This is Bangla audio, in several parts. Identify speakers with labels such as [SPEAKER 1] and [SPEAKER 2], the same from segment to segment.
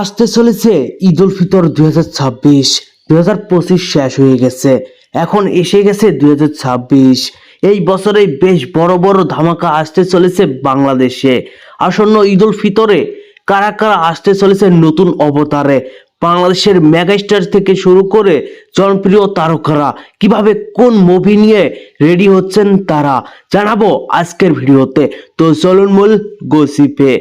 [SPEAKER 1] আসতে চলেছে ঈদ উল ফিতর দুই হাজার ছাব্বিশ হাজার পঁচিশ শেষ হয়ে গেছে। এখন এসে গেছে দুই হাজার ছাব্বিশ। এই বছরে বেশ বড় বড় ধামাকা আসতে চলেছে বাংলাদেশে। আসন্ন ঈদ উল ফিতরে কারা কারা আসতে চলেছে নতুন অবতারে? বাংলাদেশের মেগাস্টার থেকে শুরু করে জনপ্রিয় তারকারা কীভাবে কোন মুভি নিয়ে রেডি হচ্ছেন তারা জানাব আজকের ভিডিওতে। তো চলুন মূল গসিপে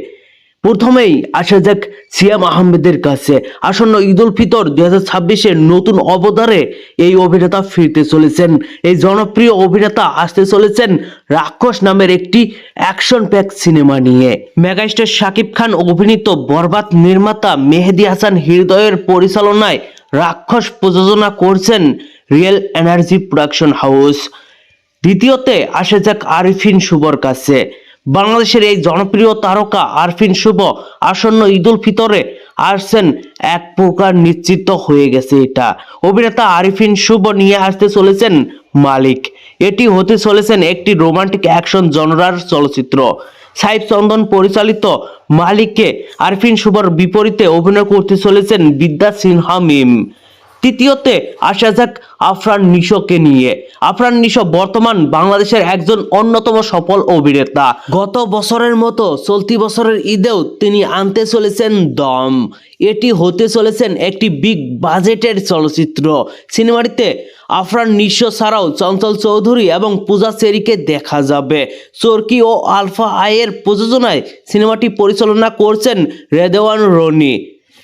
[SPEAKER 1] প্রথমেই আসা যাক সিয়াম আহমেদের কাছে। আসন্ন ঈদ উল ফিতর দুই হাজার ছাব্বিশের নতুন অবতারে এই অভিনেতা ফিরতে চলেছেন। এই জনপ্রিয় অভিনেতা আসতে চলেছেন রাক্ষস নামের একটি অ্যাকশন প্যাক সিনেমা নিয়ে। মেগাস্টার শাকিব খান অভিনীত বরবাদ নির্মাতা মেহেদি হাসান হৃদয়ের পরিচালনায় রাক্ষস প্রযোজনা করছেন রিয়েল এনার্জি প্রোডাকশন হাউস। দ্বিতীয়তে আসে যাক আরিফিন শুভর কাছে। বাংলাদেশের এই জনপ্রিয় তারকা আরফিন শুভ আসন্ন ঈদুল ফিতরে আসছেন এক প্রকার নিশ্চিত হয়ে গেছে এটা। অভিনেতা আরিফিন শুভ নিয়ে আসতে চলেছেন মালিক। এটি হতে চলেছেন একটি রোমান্টিক অ্যাকশন জনরার চলচ্চিত্র। সাইফ চন্দন পরিচালিত মালিককে আরফিন শুভর বিপরীতে অভিনয় করতে চলেছেন বিদ্যা সিনহা মিম। তৃতীয়তে আসা যাক আফরান নিশোকে নিয়ে। আফরান নিশো বর্তমান বাংলাদেশের একজন অন্যতম সফল অভিনেতা। গত বছরের মতো চলতি বছরের ঈদেও তিনি আনতে চলেছেন দম। এটি হতে চলেছেন একটি বিগ বাজেটের চলচ্চিত্র। সিনেমাটিতে আফরান নিশো ছাড়াও চঞ্চল চৌধুরী এবং পূজা চেরিকে দেখা যাবে। চরকি ও আলফা আয়ের প্রযোজনায় সিনেমাটি পরিচালনা করছেন রেদেওয়ান রনি।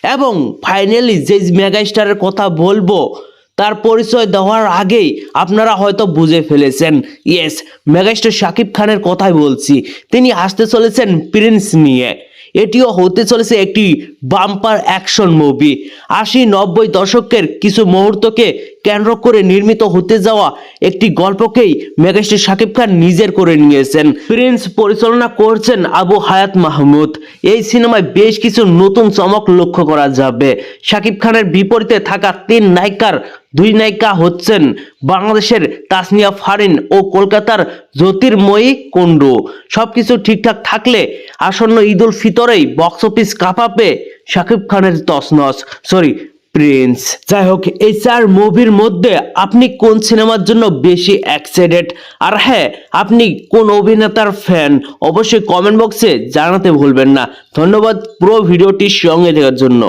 [SPEAKER 1] এবং ফাইনালি যে মেগাস্টারের কথা বলব, তার পরিচয় দেওয়ার আগেই আপনারা হয়তো বুঝে ফেলেছেন। ইয়েস মেগাস্টার শাকিব খানের কথাই বলছি। তিনি আসতে চলেছেন প্রিন্স নিয়ে। এটিও হতে চলেছে একটি বাম্পার অ্যাকশন মুভি আশি নব্বই দশকের কিছু মুহূর্তকে কেন্দ্র করে নির্মিত হতে যাওয়া একটি গল্পকেই মেগাস্টার শাকিব খান নিজের করে নিয়েছেন। প্রিন্স পরিচালনা করছেন আবু হায়াত মাহমুদ। এই সিনেমায় বেশ কিছু নতুন চমক লক্ষ্য করা যাবে। শাকিব খানের বিপরীতে থাকা তিন নায়িকার দুই নায়িকা হচ্ছেন বাংলাদেশের তাসনিয়া ফারিন ও কলকাতার জ্যোতির্ময়ী কুণ্ডু। সবকিছু ঠিকঠাক থাকলে আসন্ন ঈদ উল ফিতরেই বক্স অফিস কাঁপাবে শাকিব খানের তসনস সরি প্রিন্স যাই হোক, এই চার মুভির মধ্যে আপনি কোন সিনেমার জন্য বেশি এক্সাইটেড আর হ্যাঁ আপনি কোন অভিনেতার ফ্যান অবশ্যই কমেন্ট বক্সে জানাতে ভুলবেন না। ধন্যবাদ পুরো ভিডিওটির সঙ্গে দেওয়ার জন্য।